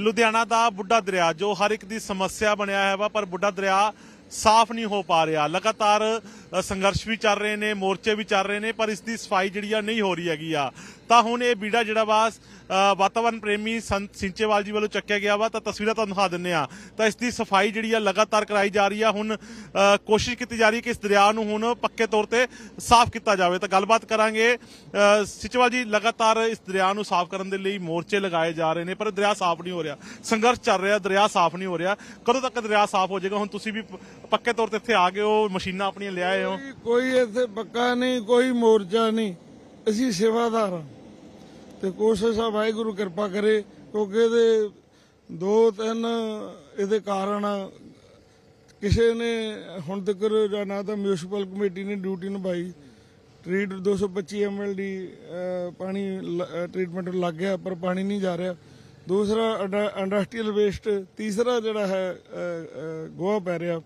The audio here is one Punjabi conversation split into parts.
ਲੁਧਿਆਣਾ ਦਾ ਬੁੱਢਾ ਦਰਿਆ, ਜੋ ਹਰ ਇੱਕ ਦੀ ਸਮੱਸਿਆ ਬਣਿਆ ਹੈ ਵਾ, ਪਰ ਬੁੱਢਾ ਦਰਿਆ ਸਾਫ਼ ਨਹੀਂ ਹੋ ਪਾ ਰਿਹਾ। ਲਗਾਤਾਰ ਸੰਘਰਸ਼ ਵੀ ਚੱਲ ਰਹੇ ਨੇ, ਮੋਰਚੇ ਵੀ ਚੱਲ ਰਹੇ ਨੇ, ਪਰ ਇਸ ਦੀ ਸਫ਼ਾਈ ਜਿਹੜੀ ਆ, ਨਹੀਂ ਹੋ ਰਹੀ ਹੈਗੀ ਆ। ਤਾਂ ਹੁਣ ਇਹ ਬੀੜਾ ਜਿਹੜਾ ਵਾ ਅ, ਵਾਤਾਵਰਣ ਪ੍ਰੇਮੀ ਸੰਤ ਸਿੰਚੇਵਾਲ ਜੀ ਵੱਲੋਂ ਚੱਕਿਆ ਗਿਆ ਵਾ ਤਾਂ ਤਸਵੀਰਾਂ ਤੁਹਾਨੂੰ ਦਿਖਾ ਦਿੰਨੇ ਆ ਤਾਂ ਇਸ ਦੀ ਸਫ਼ਾਈ ਜਿਹੜੀ ਆ ਲਗਾਤਾਰ ਕਰਾਈ ਜਾ ਰਹੀ ਆ। ਹੁਣ ਕੋਸ਼ਿਸ਼ ਕੀਤੀ ਜਾ ਰਹੀ ਹੈ ਕਿ ਇਸ ਦਰਿਆ ਨੂੰ ਹੁਣ ਪੱਕੇ ਤੌਰ ਤੇ ਸਾਫ਼ ਕੀਤਾ ਜਾਵੇ। ਤਾਂ ਗੱਲਬਾਤ ਕਰਾਂਗੇ ਸਿੰਚੇਵਾਲ ਜੀ ਲਗਾਤਾਰ ਇਸ ਦਰਿਆ ਨੂੰ ਸਾਫ਼ ਕਰਨ ਦੇ ਲਈ ਮੋਰਚੇ ਲਗਾਏ ਜਾ ਰਹੇ ਨੇ ਪਰ ਦਰਿਆ ਸਾਫ਼ ਨਹੀਂ ਹੋ ਰਿਹਾ। ਸੰਘਰਸ਼ ਚੱਲ ਰਿਹਾ ਦਰਿਆ ਸਾਫ਼ ਨਹੀਂ ਹੋ ਰਿਹਾ। ਕਦੋਂ ਤੱਕ ਦਰਿਆ ਸਾਫ਼ ਹੋ ਜਾਏਗਾ? ਹੁਣ ਤੁਸੀਂ ਵੀ ਪੱਕੇ ਤੌਰ ਤੇ ਇੱਥੇ ਆ ਗਏ ਹੋ ਮਸ਼ੀਨਾਂ ਆਪਣੀਆਂ ਲਿਆਏ ਹੋ। ਕੋਈ ਇੱਥੇ ਪੱਕਾ ਨਹੀਂ ਕੋਈ ਮੋਰਚਾ ਨਹੀਂ। ਅਸੀਂ ਸੇਵਾਦਾਰ ਹਾਂ। ਤੇ ਕੋਸ਼ਿਸ਼ ਆ ਵਾਹਿਗੁਰੂ ਕਿਰਪਾ ਕਰੇ ਕਿਉਂਕਿ ਇਹਦੇ ਦੋ ਤਿੰਨ ਇਹਦੇ ਕਾਰਨ ਕਿਸੇ ਨੇ ਹੁਣ ਤੱਕ ਜਾਂ ਨਾ ਤਾਂ ਮਿਊਨਿਸਪਲ ਕਮੇਟੀ ਨੇ ਡਿਊਟੀ ਨਿਭਾਈ। ਟ੍ਰੀਟ 225 ਐਮਐਲਡੀ ਪਾਣੀ ਟ੍ਰੀਟਮੈਂਟ ਲੱਗ ਗਿਆ ਪਰ ਪਾਣੀ ਨਹੀਂ ਜਾ ਰਿਹਾ। ਦੂਸਰਾ ਇੰਡਸਟਰੀਅਲ ਵੇਸਟ ਤੀਸਰਾ ਜਿਹੜਾ ਹੈ ਅ, ਗੋਹਾ ਪੈ ਰਿਹਾ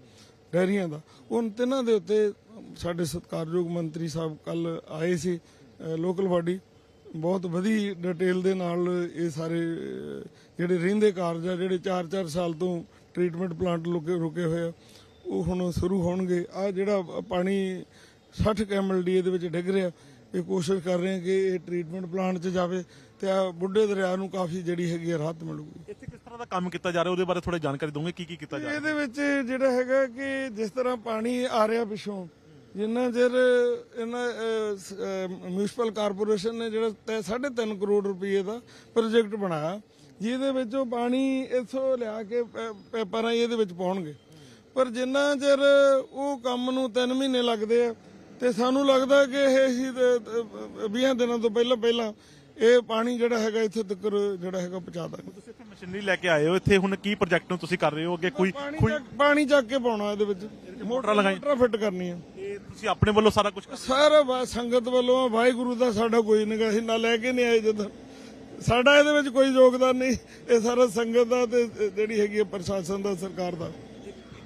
ਡੈਰੀਆਂ ਦਾ। ਉਨ ਤਿੰਨਾਂ ਦੇ ਉੱਤੇ ਸਾਡੇ ਸਤਿਕਾਰਯੋਗ ਮੰਤਰੀ ਸਾਹਿਬ ਕੱਲ ਆਏ ਸੀ ਲੋਕਲ ਬਾਡੀ ਬਹੁਤ ਵਧੀ ਡਿਟੇਲ ਦੇ ਨਾਲ ਇਹ ਸਾਰੇ ਜਿਹੜੇ ਰਹਿੰਦੇ ਕਾਰਜ ਆ ਜਿਹੜੇ 4-4 ਸਾਲ ਤੋਂ ਟ੍ਰੀਟਮੈਂਟ ਪਲਾਂਟ ਰੁਕੇ ਰੁਕੇ ਹੋਏ ਆ ਉਹ ਹੁਣ ਸ਼ੁਰੂ ਹੋਣਗੇ। ਆ ਜਿਹੜਾ ਪਾਣੀ 60 ਐਮਐਲਡੀ ਇਹਦੇ ਵਿੱਚ ਡਿੱਗ ਰਿਹਾ ਇਹ ਕੋਸ਼ਿਸ਼ ਕਰ ਰਹੇ ਹਾਂ ਕਿ ਇਹ ਟ੍ਰੀਟਮੈਂਟ ਪਲਾਂਟ 'ਚ ਜਾਵੇ ਤੇ ਆ ਬੁੱਢੇ ਦਰਿਆ ਨੂੰ ਕਾਫੀ ਜਿਹੜੀ ਹੈਗੀ ਰਾਹਤ ਮਿਲੂਗੀ। ਇੱਥੇ ਕਿਸ ਤਰ੍ਹਾਂ ਦਾ ਕੰਮ ਕੀਤਾ ਜਾ ਰਿਹਾ? ਉਹਦੇ ਬਾਰੇ ਥੋੜੀ ਜਾਣਕਾਰੀ ਦੋਗੇ? ਕੀ ਕੀ ਕੀਤਾ ਜਾ ਰਿਹਾ? ਇਹਦੇ ਵਿੱਚ ਜਿਹੜਾ ਹੈਗਾ ਕਿ ਜਿਸ ਤਰ੍ਹਾਂ ਪਾਣੀ ਆ ਰਿਹਾ ਪਿੱਛੋਂ ਜਿੰਨਾ ਚਿਰ ਇਹਨਾਂ ਮਿਊਨਿਸਪਲ ਕਾਰਪੋਰੇਸ਼ਨ ਨੇ ਜਿਹੜਾ ਤੈ- ਸਾਢੇ ਤਿੰਨ ਕਰੋੜ ਰੁਪਏ ਦਾ ਪ੍ਰੋਜੈਕਟ ਬਣਾਇਆ ਜਿਹਦੇ ਵਿੱਚੋਂ ਪਾਣੀ ਇਥੋਂ ਲਿਆ ਕੇ ਪੈ- ਪੈਪਾਂ ਰਾਹੀਂ ਇਹਦੇ ਵਿੱਚ ਪਾਉਣਗੇ। ਪਰ ਜਿੰਨਾ ਚਿਰ ਉਹ ਕੰਮ ਨੂੰ 3 ਮਹੀਨੇ ਲੱਗਦੇ ਆ ਤੇ ਸਾਨੂੰ ਲੱਗਦਾ ਕਿ ਇਹ ਅਸੀਂ 20 ਦਿਨਾਂ ਤੋਂ ਪਹਿਲਾਂ ਪਹਿਲਾਂ ਇਹ ਪਾਣੀ ਜਿਹੜਾ ਹੈਗਾ ਇੱਥੇ ਤੱਕ ਜਿਹੜਾ ਹੈਗਾ ਪਹੁੰਚਾ ਦਾਂਗੇ। ਤੁਸੀਂ ਇੱਥੇ ਮਸ਼ੀਨਰੀ ਲੈ ਕੇ ਆਏ ਹੋ ਇੱਥੇ ਹੁਣ ਕੀ ਪ੍ਰੋਜੈਕਟ ਨੂੰ ਤੁਸੀਂ ਕਰ ਰਹੇ ਹੋ ਅੱਗੇ? ਕੋਈ ਪਾਣੀ ਚੱਕ ਕੇ ਪਾਉਣਾ ਇਹਦੇ ਵਿੱਚ। ਮੋਟਰਾਂ ਲਗਾਈ ਮੋਟਰਾਂ ਫਿੱਟ ਕਰਨੀਆਂ। ਇਹ ਤੁਸੀਂ ਆਪਣੇ ਵੱਲੋਂ ਸਾਰਾ ਕੁਝ ਸਾਰਾ ਵਾ- ਸੰਗਤ ਵੱਲੋਂ ਵਾਹਿਗੁਰੂ ਦਾ ਸਾਡਾ ਕੋਈ ਨਿਗਾ ਅਸੀਂ ਨਾ ਲੈ ਕੇ ਨਹੀਂ ਆਏ ਜਦੋਂ। ਸਾਡਾ ਇਹਦੇ ਵਿੱਚ ਕੋਈ ਯੋਗਦਾਨ ਨਹੀਂ ਇਹ ਸਾਰਾ ਸੰਗਤ ਦਾ ਤੇ ਜਿਹੜੀ ਹੈਗੀ ਹੈ ਪ੍ਰਸ਼ਾਸਨ ਦਾ ਸਰਕਾਰ ਦਾ।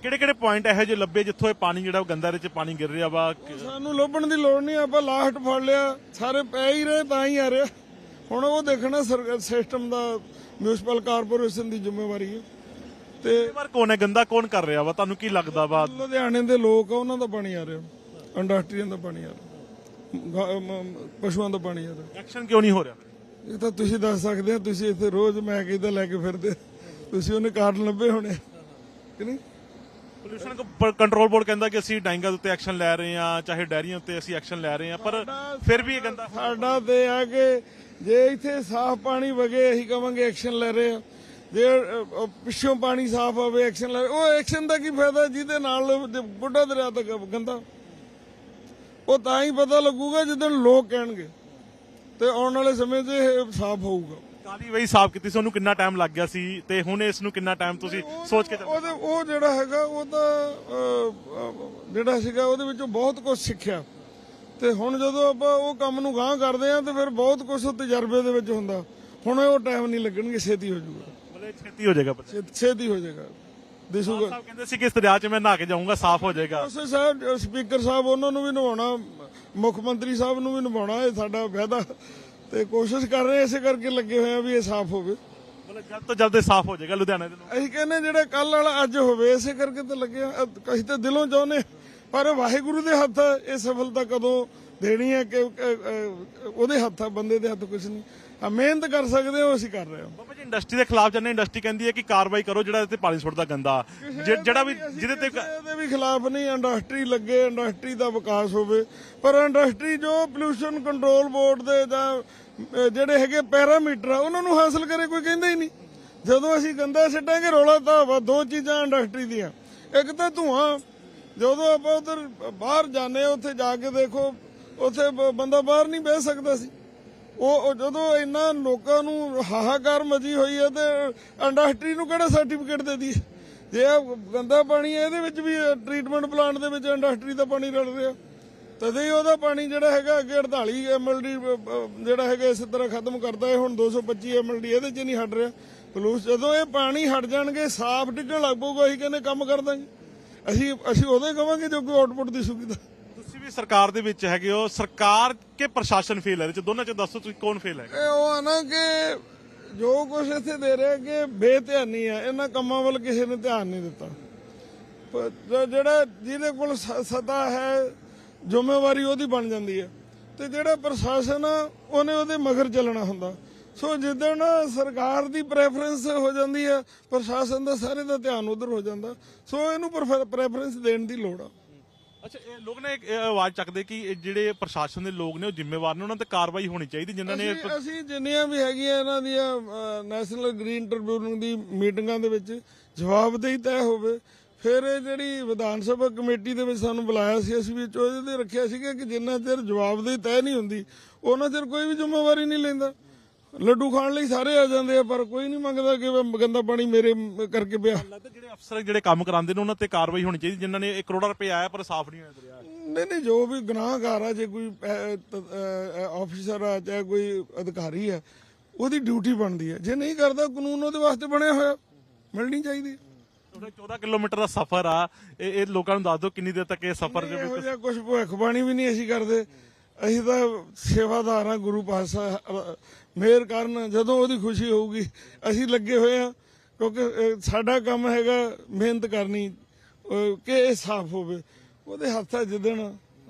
ਕਿਹੜੇ ਕਿਹੜੇ ਪੁਆਇੰਟ ਇਹੋ ਜਿਹੇ ਲੱਭੇ ਜਿੱਥੋਂ ਇਹ ਪਾਣੀ ਜਿਹੜਾ ਉਹ ਗੰਦਾ ਇਹਦੇ ਚ ਪਾਣੀ ਗਿਰ ਰਿਹਾ ਵਾ? ਸਾਨੂੰ ਲੱਭਣ ਦੀ ਲੋੜ ਨਹੀਂ ਆਪਾਂ ਲਾਸਟ ਫੜ ਲਿਆ ਸਾਰੇ ਪੈ ਹੀ ਰਹੇ ਤਾਂ ਹੀ ਆ ਰਿਹਾ। ਹੁਣ ਉਹ ਦੇਖਣਾ ਸਿਸਟਮ ਦਾ ਮਿਊਨਿਸਪਲ ਕਾਰਪੋਰੇਸ਼ਨ ਦੀ ਜ਼ਿੰਮੇਵਾਰੀ ਹੈ। ਤੇ ਪਰ ਕੌਣ ਹੈ? ਗੰਦਾ ਕੌਣ ਕਰ ਰਿਹਾ ਵਾ? ਤੁਹਾਨੂੰ ਕੀ ਲੱਗਦਾ ਵਾ? ਲੁਧਿਆਣੇ ਦੇ ਲੋਕ ਆ ਉਹਨਾਂ ਦਾ ਪਾਣੀ ਆ ਰਿਹਾ। ਇੰਡਸਟਰੀਆਂ ਦਾ ਪਾਣੀ ਆ। ਰਿਹਾ ਗ- ਮ- ਪਸ਼ੂਆਂ ਦਾ ਪਾਣੀ ਆ ਰਿਹਾ ਐਕਸ਼ਨ ਕਿਉਂ ਨਹੀਂ ਹੋ ਰਿਹਾ? ਇਹ ਤਾਂ ਤੁਸੀਂ ਦੱਸ ਸਕਦੇ ਆ ਤੁਸੀਂ ਇੱਥੇ ਰੋਜ਼ ਮੈਂ ਕਿਦਾਂ ਲੈ ਕੇ ਫਿਰਦੇ ਤੁਸੀਂ ਉਹਨੇ ਕਾਰਨ ਲੱਭੇ ਹੋਣੇ ਕਿ ਨਹੀਂ? ਪੋਲੂਸ਼ਨ ਕੰਟਰੋਲ ਬੋਰਡ ਕਹਿੰਦਾ ਕਿ ਅਸੀਂ ਡਾਈਂਗਾ ਦੇ ਉੱਤੇ ਐਕਸ਼ਨ ਲੈ ਰਹੇ ਹਾਂ ਚਾਹੇ ਡੈਰੀਆਂ ਉੱਤੇ ਅਸੀਂ ਐਕਸ਼ਨ ਲੈ ਰਹੇ ਹਾਂ ਪਰ ਫਿਰ ਵੀ ਇਹ ਗੰਦਾ ਸਾਡਾ ਤੇ ਆ ਕਿ ਜੇ ਇੱਥੇ ਸਾਫ਼ ਪਾਣੀ ਵਗੇ ਅਸੀਂ ਕਵਾਂਗੇ ਐਕਸ਼ਨ ਲੈ ਰਹੇ ਆ ਜੇ ਅ, ਅ, ਪਿੱਛੋਂ ਪਾਣੀ ਸਾਫ਼ ਆਵੇ ਐਕਸ਼ਨ ਲੈ ਉਹ ਐਕਸ਼ਨ ਦਾ ਕੀ ਫਾਇਦਾ? ਜਿਹਦੇ ਨਾਲ ਜੇ ਬੁੱਢਾ ਦਰਿਆ ਤੱਕ ਗੰਦਾ ਉਹ ਤਾਂ ਹੀ ਪਤਾ ਲੱਗੂਗਾ ਜਦੋਂ ਲੋਕ ਕਹਿਣਗੇ। ਤੇ ਆਉਣ ਵਾਲੇ ਸਮੇਂ 'ਚ ਇਹ ਸਾਫ਼ ਹੋਊਗਾ। ਕਾਲੀ ਵਈ ਸਾਫ਼ ਕੀਤੀ ਸੀ? ਉਹਨੂੰ ਕਿੰਨਾ ਟਾਈਮ ਲੱਗ ਗਿਆ ਸੀ? ਤੇ ਹੁਣ ਇਸ ਨੂੰ ਕਿੰਨਾ ਟਾਈਮ ਤੁਸੀਂ ਸੋਚ ਕੇ ਉਹਦੇ ਉਹ ਜਿਹੜਾ ਹੈਗਾ ਉਹ ਤਾਂ ਜਿਹੜਾ ਸੀਗਾ ਉਹਦੇ ਵਿੱਚੋਂ ਬਹੁਤ ਕੁਝ ਸਿੱਖਿਆ। ਤੇ ਹੁਣ ਜਦੋਂ ਆਪਾਂ ਉਹ ਕੰਮ ਨੂੰ ਗਾਂਹ ਕਰਦੇ ਆ ਤੇ ਫਿਰ ਬਹੁਤ ਕੁਝ ਤਜਰਬੇ ਦੇ ਵਿੱਚ ਹੁੰਦਾ। ਹੁਣ ਉਹ ਟਾਈਮ ਨਹੀਂ ਲੱਗਣਗੇ ਛੇਤੀ ਹੋ ਜਾਊਗਾ। ਮਤਲਬ ਛੇਤੀ ਹੋ ਜਾਏਗਾ ਛੇਤੀ ਹੋ ਜਾਏਗਾ। ਦਿਸੂਗਾ। ਸਾਹਿਬ ਕਹਿੰਦੇ ਸੀ ਕਿ ਇਸ ਦਰਿਆ 'ਚ ਮੈਂ ਨਹਾ ਕੇ ਜਾਊਂਗਾ ਸਾਫ਼ ਹੋ ਜਾਏਗਾ। ਉਸੇ ਸਾਹਿਬ ਸਪੀਕਰ ਸਾਹਿਬ ਉਹਨਾਂ ਨੂੰ ਵੀ ਨਿਭਾਉਣਾ ਮੁੱਖ ਮੰਤਰੀ ਸਾਹਿਬ ਨੂੰ ਵੀ ਨਿਭਾਉਣਾ ਇਹ ਸਾਡਾ ਵਾਅਦਾ। ਤੇ ਕੋਸ਼ਿਸ਼ ਕਰ ਰਹੇ ਇਸੇ ਕਰਕੇ ਲੱਗੇ ਹੋਏ ਆ ਵੀ ਇਹ ਸਾਫ਼ ਹੋਵੇ। ਮਤਲਬ ਜਲਦ ਤੋਂ ਜਲਦ ਇਹ ਸਾਫ਼ ਹੋ ਜਾਏਗਾ ਲੁਧਿਆਣੇ ਦੇ ਲੋਕ। ਅਸੀਂ ਕਹਿੰਦੇ ਜਿਹੜਾ ਕੱਲ ਵਾਲਾ ਅੱਜ ਹੋਵੇ ਇਸੇ ਕਰਕੇ ਤਾਂ ਲੱਗੇ ਆ। ਅ- ਅਸੀਂ ਤਾਂ ਦਿਲੋਂ ਚਾਹੁੰਦੇ। ਪਰ ਵਾਹਿਗੁਰੂ ਦੇ ਹੱਥ ਆ, ਇਹ ਸਫਲਤਾ ਕਦੋਂ ਦੇਣੀ ਹੈ ਕਿ ਉਹਦੇ ਹੱਥ ਆ ਬੰਦੇ ਦੇ ਹੱਥ ਕੁਝ ਨਹੀਂ। ਮਿਹਨਤ ਕਰ ਸਕਦੇ ਹੋ ਅਸੀਂ ਕਰ ਰਹੇ ਹਾਂ। ਬਾਬਾ ਜੀ ਇੰਡਸਟਰੀ ਦੇ ਖਿਲਾਫ ਜਾਂਦੇ ਇੰਡਸਟਰੀ ਕਹਿੰਦੀ ਹੈ ਕਿ ਕਾਰਵਾਈ ਕਰੋ ਜਿਹੜਾ ਇੱਥੇ ਪਾਣੀ ਸੁੱਟਦਾ ਗੰਦਾ। ਜਿ- ਜਿਹੜਾ ਵੀ ਜਿਹਦੇ ਤੇ ਇਹਦੇ ਵੀ ਖਿਲਾਫ ਨਹੀਂ ਇੰਡਸਟਰੀ ਲੱਗੇ ਇੰਡਸਟਰੀ ਦਾ ਵਿਕਾਸ ਹੋਵੇ। ਪਰ ਇੰਡਸਟਰੀ ਜੋ ਪੋਲੂਸ਼ਨ ਕੰਟਰੋਲ ਬੋਰਡ ਦੇ ਜਾਂ ਜਿਹੜੇ ਹੈਗੇ ਪੈਰਾਮੀਟਰ ਆ ਉਹਨਾਂ ਨੂੰ ਹਾਸਲ ਕਰੇ ਕੋਈ ਕਹਿੰਦਾ ਹੀ ਨਹੀਂ। ਜਦੋਂ ਅਸੀਂ ਗੰਦਾ ਸਿੱਟਾਂਗੇ ਰੋਲਾ ਤਾਂ ਵਾ ਦੋ ਚੀਜ਼ਾਂ ਇੰਡਸਟਰੀ ਦੀਆਂ। ਇੱਕ ਤਾਂ ਧੂਆਂ। ਜਦੋਂ ਆਪਾਂ ਉਧਰ ਬਾਹਰ ਜਾਂਦੇ ਹਾਂ, ਉੱਥੇ ਜਾ ਕੇ ਦੇਖੋ ਉੱਥੇ ਬ- ਬੰਦਾ ਬਾਹਰ ਨਹੀਂ ਬਹਿ ਸਕਦਾ ਸੀ। ਉਹ ਜਦੋਂ ਇੰਨਾ ਲੋਕਾਂ ਨੂੰ ਹਾਹਾਕਾਰ ਮਚੀ ਹੋਈ ਹੈ ਤੇ ਇੰਡਸਟਰੀ ਨੂੰ ਕਿਹੜਾ ਸਰਟੀਫਿਕੇਟ ਦੇ ਦੀ ਜੇ ਗੰਦਾ ਪਾਣੀ ਹੈ, ਇਹਦੇ ਵਿੱਚ ਵੀ ਟ੍ਰੀਟਮੈਂਟ ਪਲਾਂਟ ਦੇ ਵਿੱਚ ਇੰਡਸਟਰੀ ਦਾ ਪਾਣੀ ਰਲ ਰਿਹਾ। ਤਦੇ ਹੀ ਉਹਦਾ ਪਾਣੀ ਜਿਹੜਾ ਹੈਗਾ ਅੱਗੇ 48 ਐਮਐਲਡੀ ਜਿਹੜਾ ਹੈਗਾ ਇਸੇ ਤਰ੍ਹਾਂ ਖਤਮ ਕਰਦਾ ਹੈ, ਹੁਣ 225 ਐਮਐਲਡੀ ਇਹਦੇ 'ਚ ਨਹੀਂ ਹਟ ਰਿਹਾ। ਪਲੂਸ ਜਦੋਂ ਇਹ ਪਾਣੀ ਹਟ ਜਾਣਗੇ, ਸਾਫ਼ ਡਿੱਗਣ ਲੱਗ ਪਊਗਾ, ਅਸੀਂ ਕਹਿੰਦੇ ਕੰਮ ਕਰ ਦਾਂਗੇ। ਅਸੀਂ ਅਸੀਂ ਉਹਦੇ ਕਵਾਂਗੇ ਜੋ ਕੋਈ ਆਊਟਪੁੱਟ ਦੀ ਸੁਵਿਧਾ ਵੀ ਸਰਕਾਰ ਦੇ ਵਿੱਚ ਹੈਗੇ ਹੋ, ਸਰਕਾਰ ਕੇ ਪ੍ਰਸ਼ਾਸਨ ਫੇਲ ਹੈ? ਇਹਦੇ ਚ ਦੋਨਾਂ ਚ ਦੱਸੋ ਤੁਸੀਂ ਕੌਣ ਫੇਲ ਹੈਗਾ? ਇਹ ਉਹ ਆ ਨਾ ਕਿ ਜੋ ਕੁਝ ਇੱਥੇ ਦੇ ਰਿਹਾ ਕਿ ਬੇਧਿਆਨੀ ਆ ਇਹਨਾਂ ਕੰਮਾਂ ਵੱਲ ਕਿਸੇ ਨੇ ਧਿਆਨ ਨਹੀਂ ਦਿੱਤਾ। ਪਰ ਜ- ਜਿਹੜਾ ਜਿਹਦੇ ਕੋਲ ਸ- ਸੱਤਾ ਹੈ, ਜ਼ਿੰਮੇਵਾਰੀ ਉਹਦੀ ਬਣ ਜਾਂਦੀ ਹੈ। ਤੇ ਜਿਹੜਾ ਪ੍ਰਸ਼ਾਸਨ ਆ, ਉਹਨੇ ਉਹਦੇ ਮਗਰ ਚੱਲਣਾ ਹੁੰਦਾ। ਸੋ ਜਿੱਦਣ ਸਰਕਾਰ ਦੀ ਪ੍ਰੈਫਰੈਂਸ ਹੋ ਜਾਂਦੀ ਹੈ, ਪ੍ਰਸ਼ਾਸਨ ਦਾ ਸਾਰੇ ਦਾ ਧਿਆਨ ਉਧਰ ਹੋ ਜਾਂਦਾ। ਸੋ ਇਹਨੂੰ ਪ੍ਰੈਫਰੈਂਸ ਦੇਣ ਦੀ ਲੋੜ ਆ। ਅੱਛਾ ਇਹ ਲੋਕ ਨੇ ਇੱਕ ਇਹ ਆਵਾਜ਼ ਚੱਕਦੇ ਕਿ ਇਹ ਜਿਹੜੇ ਪ੍ਰਸ਼ਾਸਨ ਦੇ ਲੋਕ ਨੇ ਉਹ ਜ਼ਿੰਮੇਵਾਰ ਨੇ ਉਹਨਾਂ ਤੇ ਕਾਰਵਾਈ ਹੋਣੀ ਚਾਹੀਦੀ ਜਿਨ੍ਹਾਂ ਨੇ ਅਸੀਂ ਅਸੀਂ ਜਿੰਨੀਆਂ ਵੀ ਹੈਗੀਆਂ ਇਹਨਾਂ ਦੀਆਂ ਨੈਸ਼ਨਲ ਗ੍ਰੀਨ ਟ੍ਰਿਬਿਊਨਲ ਦੀ ਮੀਟਿੰਗਾਂ ਦੇ ਵਿੱਚ ਜਵਾਬਦੇਹੀ ਤੈਅ ਹੋਵੇ ਫਿਰ ਇਹ ਜਿਹੜੀ ਵਿਧਾਨ ਸਭਾ ਕਮੇਟੀ ਦੇ ਵਿੱਚ ਸਾਨੂੰ ਬੁਲਾਇਆ ਸੀ ਅਸੀਂ ਵਿੱਚ ਉਹਦੇ ਤੇ ਰੱਖਿਆ ਸੀਗਾ ਕਿ ਜਿੰਨਾ ਚਿਰ ਜਵਾਬਦੇਹੀ ਤੈਅ ਨਹੀਂ ਹੁੰਦੀ ਉਹਨਾਂ ਚਿਰ ਕੋਈ ਵੀ ਜ਼ਿੰਮੇਵਾਰੀ ਨਹੀਂ ਲੈਂਦਾ। ਲੱਡੂ ਖਾਣ ਲਈ ਸਾਰੇ ਆ ਜਾਂਦੇ ਆ ਪਰ ਕੋਈ ਨਹੀਂ ਮੰਗਦਾ ਕਿ ਗੰਦਾ ਪਾਣੀ ਮੇਰੇ ਕਰਕੇ ਪਿਆ। ਲੱਗਦਾ ਜਿਹੜੇ ਅਫਸਰ ਜਿਹੜੇ ਕੰਮ ਕਰਾਉਂਦੇ ਨੇ ਉਹਨਾਂ ਤੇ ਕਾਰਵਾਈ ਹੋਣੀ ਚਾਹੀਦੀ ਜਿਨ੍ਹਾਂ ਨੇ 1 ਕਰੋੜ ਰੁਪਏ ਆਇਆ ਪਰ ਸਾਫ਼ ਨਹੀਂ ਹੋਇਆ ਦਰਿਆ ਨਹੀਂ ਨਹੀਂ ਜੋ ਵੀ ਗੁਨਾਹਗਾਰ ਆ ਜੇ ਕੋਈ ਆਫੀਸਰ ਆ ਚਾਹੇ ਕੋਈ ਅਧਿਕਾਰੀ ਆ ਉਹਦੀ ਡਿਊਟੀ ਬਣਦੀ ਹੈ ਜੇ ਨਹੀਂ ਕਰਦਾ ਕਾਨੂੰਨ ਉਹਦੇ ਵਾਸਤੇ ਬਣਿਆ ਹੋਇਆ ਮਿਲਣੀ ਚਾਹੀਦੀ। ਤੁਹਾਡਾ 14 ਕਿਲੋਮੀਟਰ ਦਾ ਸਫ਼ਰ ਆ ਇਹ ਲੋਕਾਂ ਨੂੰ ਦੱਸ ਦਿਓ ਕਿੰਨੀ ਦੇਰ ਤੱਕ ਇਹ ਸਫ਼ਰ ਦੇ ਵਿੱਚ ਕੁਝ ਭਵਿੱਖਬਾਣੀ ਵੀ ਨਹੀਂ ਅਸੀਂ ਕਰਦੇ। ਅਸੀਂ ਤਾਂ ਸੇਵਾਦਾਰ ਆ ਗੁਰੂ ਪਾਤਸ਼ਾਹ ਮਿਹਰ ਕਰਨ ਜਦੋਂ ਉਹਦੀ ਖੁਸ਼ੀ ਹੋਊਗੀ ਅਸੀਂ ਲੱਗੇ ਹੋਏ ਆ ਕਿਉਂਕਿ ਸਾਡਾ ਕੰਮ ਹੈਗਾ ਮਿਹਨਤ ਕਰਨੀ ਕਿ ਇਹ ਸਾਫ਼ ਹੋਵੇ। ਉਹਦੇ ਹੱਥਾਂ ਜਿੱਦਣ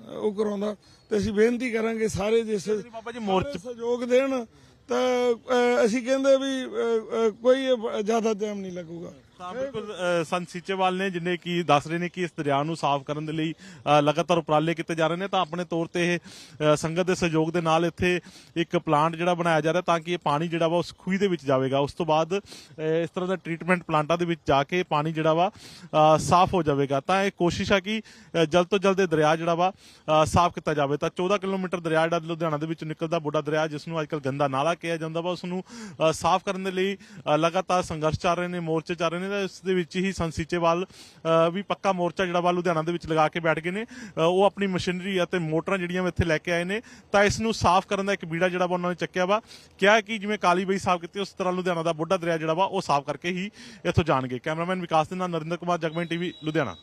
ਉਹ ਕਰਾਉਂਦਾ ਤੇ ਅਸੀਂ ਬੇਨਤੀ ਕਰਾਂਗੇ ਸਾਰੇ ਜਿਸ ਬਾਬਾ ਜੀ ਮੋਰਚੇ। ਸਹਿਯੋਗ ਦੇਣ ਤਾਂ ਅਸੀਂ ਕਹਿੰਦੇ ਵੀ ਕੋਈ ਜ਼ਿਆਦਾ ਟਾਈਮ ਨਹੀਂ ਲੱਗੂਗਾ। ਤਾਂ ਬਿਲਕੁਲ ਸੰਤ ਸੀਚੇਵਾਲ ਨੇ ਜਿਨੇ ਕੀ ਦੱਸ ਰਹੇ ਨੇ ਕਿ ਇਸ ਦਰਿਆ ਨੂੰ ਸਾਫ਼ ਕਰਨ ਦੇ ਲਈ ਲਗਾਤਾਰ ਉਪਰਾਲੇ ਕੀਤੇ ਜਾ ਰਹੇ ਨੇ, ਤਾਂ ਆਪਣੇ ਤੌਰ ਤੇ ਇਹ ਸੰਗਤ ਦੇ ਸਹਿਯੋਗ ਦੇ ਨਾਲ ਇੱਥੇ ਇੱਕ ਪਲਾਂਟ ਜਿਹੜਾ ਬਣਾਇਆ ਜਾ ਰਿਹਾ ਤਾਂ ਕਿ ਇਹ ਪਾਣੀ ਜਿਹੜਾ ਵਾ ਉਸ ਖੂਹੀ ਦੇ ਵਿੱਚ ਜਾਵੇਗਾ। ਉਸ ਤੋਂ ਬਾਅਦ ਇਸ ਤਰ੍ਹਾਂ ਦਾ ਟ੍ਰੀਟਮੈਂਟ ਪਲਾਂਟਾਂ ਦੇ ਵਿੱਚ ਜਾ ਕੇ ਪਾਣੀ ਜਿਹੜਾ ਵਾ ਸਾਫ਼ ਹੋ ਜਾਵੇਗਾ। ਤਾਂ ਇਹ ਕੋਸ਼ਿਸ਼ ਆ ਕਿ ਜਲਦ ਤੋਂ ਜਲਦ ਇਹ ਦਰਿਆ ਜਿਹੜਾ ਵਾ ਸਾਫ਼ ਕੀਤਾ ਜਾਵੇ। ਤਾਂ 14 ਕਿਲੋਮੀਟਰ ਦਰਿਆ ਜਿਹੜਾ ਲੁਧਿਆਣਾ ਦੇ ਵਿੱਚ ਨਿਕਲਦਾ ਬੁੱਢਾ ਦਰਿਆ, ਜਿਸ ਨੂੰ ਅੱਜਕੱਲ ਗੰਦਾ ਨਾਲਾ ਕਿਹਾ ਜਾਂਦਾ ਵਾ, ਉਸ ਨੂੰ ਸਾਫ਼ ਕਰਨ ਦੇ ਲਈ ਲਗਾਤਾਰ ਸੰਘਰਸ਼ ਚੱਲ ਰਹੇ ਨੇ, ਮੋਰਚੇ ਚੱਲ ਰਹੇ ਨੇ। ਤਾਂ ਇਸ ਦੇ ਵਿੱਚ ਹੀ ਸੰਤ ਸੀਚੇਵਾਲ ਵੀ ਪੱਕਾ ਮੋਰਚਾ ਜਿਹੜਾ ਵਾ ਲੁਧਿਆਣਾ ਦੇ ਵਿੱਚ ਲਗਾ ਕੇ ਬੈਠ ਗਏ ਨੇ। ਉਹ ਆਪਣੀ ਮਸ਼ੀਨਰੀ ਅਤੇ ਮੋਟਰਾਂ ਜਿਹੜੀਆਂ ਇੱਥੇ ਲੈ ਕੇ ਆਏ ਨੇ। ਤਾਂ ਇਸ ਨੂੰ ਸਾਫ਼ ਕਰਨ ਦਾ ਇੱਕ ਬੀੜਾ ਜਿਹੜਾ ਵਾ ਉਹਨਾਂ ਨੇ ਚੱਕਿਆ ਵਾ। ਕਿਹਾ ਕਿ ਜਿਵੇਂ ਕਾਲੀ ਬਈ ਸਾਫ਼ ਕੀਤੀ, ਉਸ ਤਰ੍ਹਾਂ ਲੁਧਿਆਣਾ ਦਾ ਬੁੱਢਾ ਦਰਿਆ ਜਿਹੜਾ ਵਾ, ਉਹ ਸਾਫ਼ ਕਰਕੇ ਹੀ ਇੱਥੋਂ ਜਾਣਗੇ। ਕੈਮਰਾਮੈਨ ਵਿਕਾਸ ਦੇ ਨਾਲ ਨਰਿੰਦਰ ਕੁਮਾਰ, ਜਗਮਨ ਟੀਵੀ, ਲੁਧਿਆਣਾ।